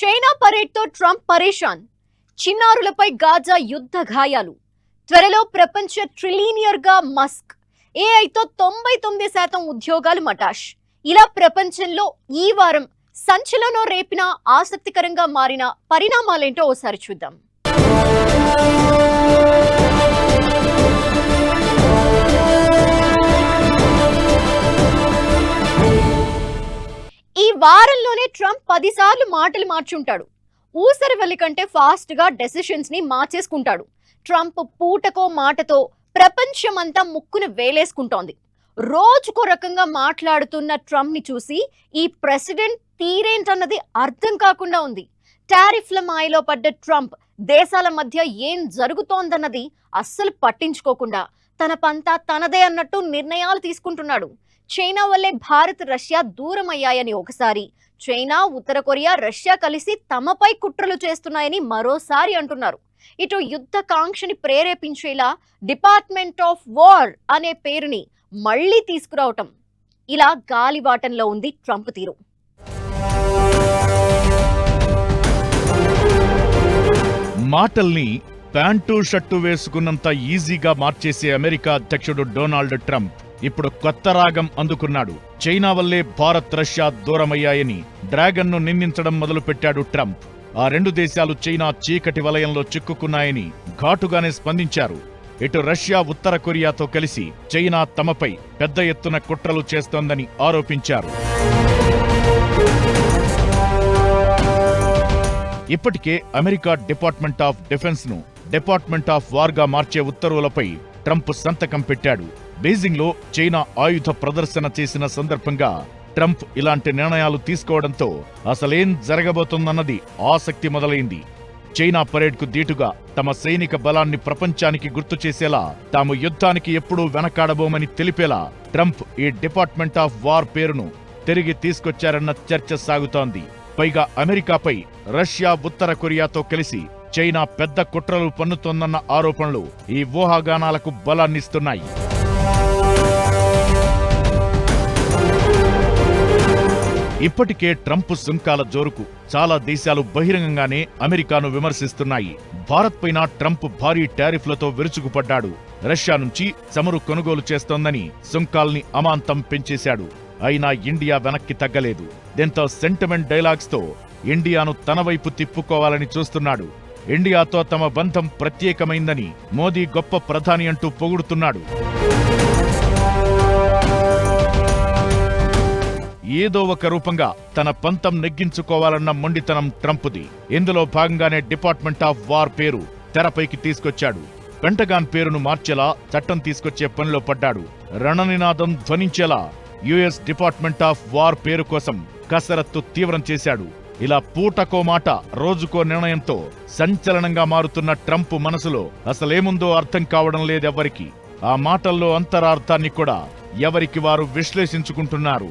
China పరేడ్తో Trump పరేషాన్. చిన్నారులపై Gaza యుద్ధ గాయాలు త్వరలో ప్రపంచ ట్రిలీనియర్గా మస్క్. ఏఐతో తొంభై తొమ్మిది శాతం ఉద్యోగాలు మటాష్. ఇలా ప్రపంచంలో ఈ వారం సంచలనం రేపిన ఆసక్తికరంగా మారిన పరిణామాలేంటో ఓసారి చూద్దాం. ఈ వారం అందుకనే ట్రంప్ పదిసార్లు మాటలు మార్చుంటాడు. ఊసరవెల్లి కంటే ఫాస్ట్గా ని మార్చేసుకుంటాడు. ట్రంప్ పూటకో మాటతో ప్రపంచమంతా ముక్కును వేలేసుకుంటోంది. రోజుకో రకంగా మాట్లాడుతున్న ట్రంప్ని చూసి ఈ ప్రెసిడెంట్ తీరేంటన్నది అర్థం కాకుండా ఉంది. టారిఫ్ల మాయలో పడ్డ ట్రంప్ దేశాల మధ్య ఏం జరుగుతోందన్నది అస్సలు పట్టించుకోకుండా తన పంతా తనదే అన్నట్టు నిర్ణయాలు తీసుకుంటున్నాడు. చైనా వల్లే భారత్ రష్యా దూరం అయ్యాయని ఒకసారి. చైనా ఉత్తర కొరియా రష్యా కలిసి తమపై కుట్రలు చేస్తున్నాయని మరోసారి అంటున్నారు. ఇటు యుద్ధ కాంక్షని ప్రేరేపించేలా డిపార్ట్మెంట్ ఆఫ్ వార్ అనే పేరుని మళ్ళీ తీసుకురావటం ఇలా గాలివాటంలో ఉంది ట్రంప్ తీరు. మాటల్ని ప్యాంటు షర్టు వేసుకున్నంత ఈజీగా మార్చేసే అమెరికా అధ్యక్షుడు డొనాల్డ్ ట్రంప్. ఇప్పుడు కొత్త రాగం అందుకున్నాడు. చైనా వల్లే భారత్ రష్యా దూరమయ్యాయని డ్రాగన్ను నిందించడం మొదలుపెట్టాడు ట్రంప్. ఆ రెండు దేశాలు చైనా చీకటి వలయంలో చిక్కుకున్నాయని ఘాటుగానే స్పందించారు. ఇటు రష్యా ఉత్తర కొరియాతో కలిసి చైనా తమపై పెద్ద ఎత్తున కుట్రలు చేస్తోందని ఆరోపించారు. ఇప్పటికే అమెరికా డిపార్ట్మెంట్ ఆఫ్ డిఫెన్స్ను డిపార్ట్మెంట్ ఆఫ్ వార్గా మార్చే ఉత్తర్వులపై ట్రంప్ సంతకం పెట్టాడు. బీజింగ్లో చైనా ఆయుధ ప్రదర్శన చేసిన సందర్భంగా ట్రంప్ ఇలాంటి నిర్ణయాలు తీసుకోవడంతో అసలేం జరగబోతోందన్నది ఆసక్తి మొదలైంది. చైనా పరేడ్కు దీటుగా తమ సైనిక బలాన్ని ప్రపంచానికి గుర్తు చేసేలా తాము యుద్ధానికి ఎప్పుడూ వెనకాడబోమని తెలిపేలా ట్రంప్ ఈ డిపార్ట్మెంట్ ఆఫ్ వార్ పేరును తిరిగి తీసుకొచ్చారన్న చర్చ సాగుతోంది. పైగా అమెరికాపై రష్యా ఉత్తర కొరియాతో కలిసి చైనా పెద్ద కుట్రలు పన్నుతోందన్న ఆరోపణలు ఈ ఊహాగానాలకు బలాన్నిస్తున్నాయి. ఇప్పటికే ట్రంప్ సుంకాల జోరుకు చాలా దేశాలు బహిరంగంగానే అమెరికాను విమర్శిస్తున్నాయి. భారత్ పైన ట్రంప్ భారీ టారిఫ్లతో విరుచుకుపడ్డాడు. రష్యా నుంచి చమురు కొనుగోలు చేస్తోందని సుంకాల్ని అమాంతం పెంచేశాడు. అయినా ఇండియా వెనక్కి తగ్గలేదు. దీంతో సెంటిమెంట్ డైలాగ్స్తో ఇండియాను తన వైపు తిప్పుకోవాలని చూస్తున్నాడు. ఇండియాతో తమ బంధం ప్రత్యేకమైందని మోదీ గొప్ప ప్రధాని అంటూ పొగుడుతున్నాడు. ఏదో ఒక రూపంగా తన పంతం నెగ్గించుకోవాలన్న మొండితనం ట్రంప్ది. ఇందులో భాగంగానే డిపార్ట్మెంట్ ఆఫ్ వార్ పేరు తెరపైకి తీసుకొచ్చాడు. పెంటగాన్ పేరును మార్చేలా చట్టం తీసుకొచ్చే పనిలో పడ్డాడు. రణనినాదం ధ్వనించేలా యుఎస్ డిపార్ట్మెంట్ ఆఫ్ వార్ పేరు కోసం కసరత్తు తీవ్రం చేశాడు. ఇలా పూటకో మాట రోజుకో నిర్ణయంతో సంచలనంగా మారుతున్న ట్రంప్ మనసులో అసలేముందో అర్థం కావడం లేదెవ్వరికి. ఆ మాటల్లో అంతరార్థాన్ని కూడా ఎవరికి వారు విశ్లేషించుకుంటున్నారు?